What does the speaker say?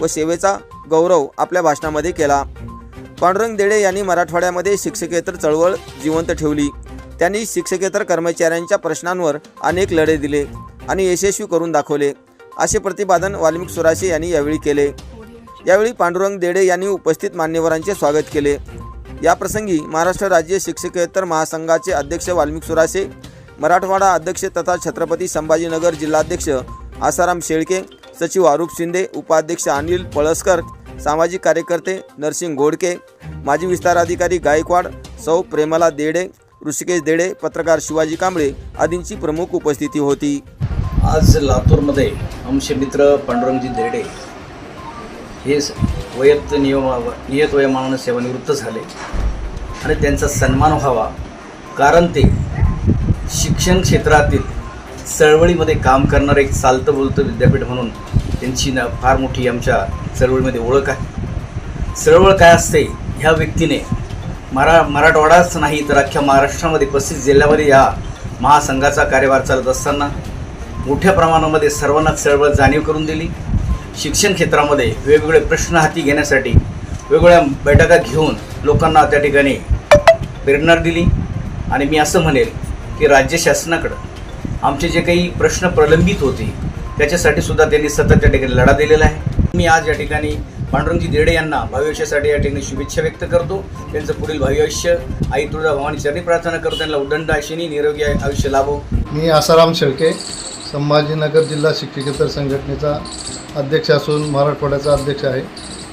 व सेवेचा गौरव आपल्या भाषणामध्ये केला. पांडुरंग देडे यांनी मराठवाड्यामध्ये शिक्षकेतर चळवळ जिवंत ठेवली. त्यांनी शिक्षकेतर कर्मचाऱ्यांच्या प्रश्नांवर अनेक लढे दिले आणि यशस्वी करून दाखवले. असे प्रतिपादन वाल्मिक सुराशे यांनी यावेळी केले. यावेळी पांडुरंग देडे यांनी उपस्थित मान्यवरांचे स्वागत केले. याप्रसंगी महाराष्ट्र राज्य शिक्षकेतर महासंघाचे अध्यक्ष वाल्मिक सुराशे मराठवाडा अध्यक्ष तथा छत्रपती संभाजीनगर जिल्हाध्यक्ष आसाराम शेळके सचिव आरूप शिंदे उपाध्यक्ष अनिल पळसकर सामाजिक कार्यकर्ते नरसिंग घोडके माजी विस्तार अधिकारी गायकवाड सौ प्रेमला देडे ऋषिकेश देडे पत्रकार शिवाजी कांबळे आदींची प्रमुख उपस्थिती होती. आज लातूरमध्ये आमचे मित्र पांडुरंगजी देडे हे वयत नियमा नियत वयमानानं सेवानिवृत्त झाले. आणि त्यांचा सन्मान व्हावा कारण ते शिक्षण क्षेत्रातील चळवळीमध्ये काम करणारं एक चालतं बोलतं विद्यापीठ म्हणून त्यांची ना फार मोठी आमच्या चळवळीमध्ये ओळख आहे. चळवळ काय असते ह्या व्यक्तीने मरा मराठवाडाच नाही तर अख्ख्या महाराष्ट्रामध्ये पस्तीस जिल्ह्यामध्ये या महासंघाचा कार्यभार चालत असताना मोठ्या प्रमाणामध्ये सर्वांना चळवळ जाणीव करून दिली. शिक्षण क्षेत्रामध्ये वेगवेगळे प्रश्न हाती घेण्यासाठी वेगवेगळ्या बैठका घेऊन लोकांना त्या ठिकाणी प्रेरणा दिली. आणि मी असं म्हणेल की राज्य शासनाकडं आमचे जे काही प्रश्न प्रलंबित होते त्याच्यासाठी सुद्धा त्यांनी सतत त्या ठिकाणी लढा दिलेला आहे. मी आज या ठिकाणी पांडुरंगजी देडे यांना भाविष्यासाठी या ठिकाणी शुभेच्छा व्यक्त करतो. त्यांचं पुढील भाविष्य आई तुळजा भवानी चरणी प्रार्थना करतो. त्यांना उदंड आशिनी निरोगी आयुष्य लाभो. मी आसाराम शेळके संभाजीनगर जिल्हा शिक्षकेतर संघटनेचा अध्यक्ष असून मराठवाड्याचा अध्यक्ष आहे.